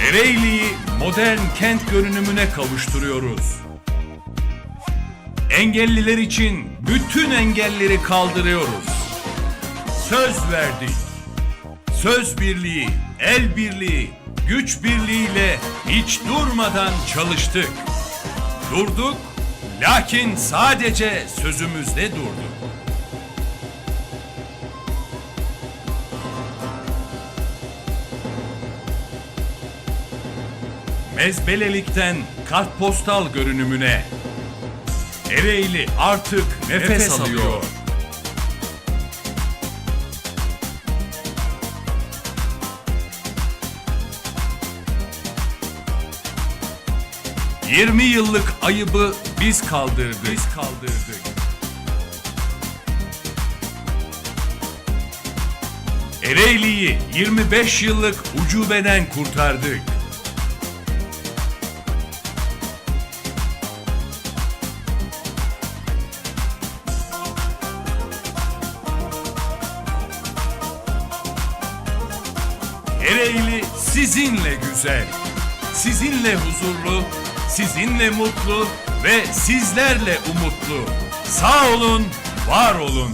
Ereğli'yi modern kent görünümüne kavuşturuyoruz. Engelliler için bütün engelleri kaldırıyoruz. Söz verdik. Söz birliği, el birliği, güç birliğiyle hiç durmadan çalıştık. Durduk, lakin sadece sözümüzde durduk. Mezbelelikten kartpostal görünümüne Ereğli artık nefes, alıyor. ...20 yıllık ayıbı biz kaldırdık. Biz kaldırdık. Ereğli'yi 25 yıllık ucubeden kurtardık. Ereğli sizinle güzel, sizinle huzurlu, sizinle mutlu ve sizlerle umutlu. Sağ olun, var olun.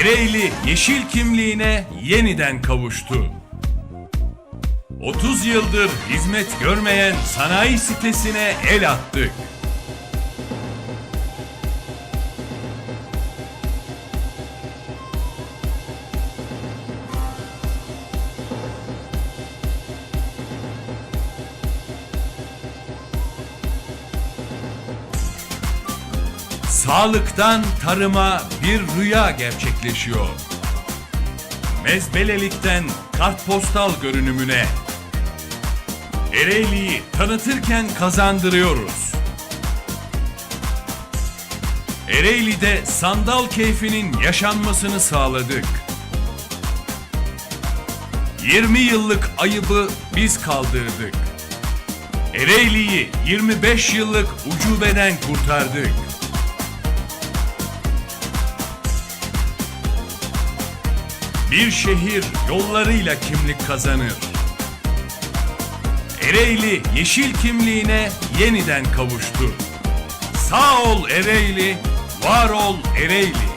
Ereğli yeşil kimliğine yeniden kavuştu. 30 yıldır hizmet görmeyen sanayi sitesine el attık. Sağlıktan tarıma bir rüya gerçekleşiyor. Mezbelelikten kartpostal görünümüne. Ereğli'yi tanıtırken kazandırıyoruz. Ereğli'de sandal keyfinin yaşanmasını sağladık. 20 yıllık ayıbı biz kaldırdık. Ereğli'yi 25 yıllık ucubeden kurtardık. Bir şehir yollarıyla kimlik kazanır. Ereğli yeşil kimliğine yeniden kavuştu. Sağ ol Ereğli, var ol Ereğli.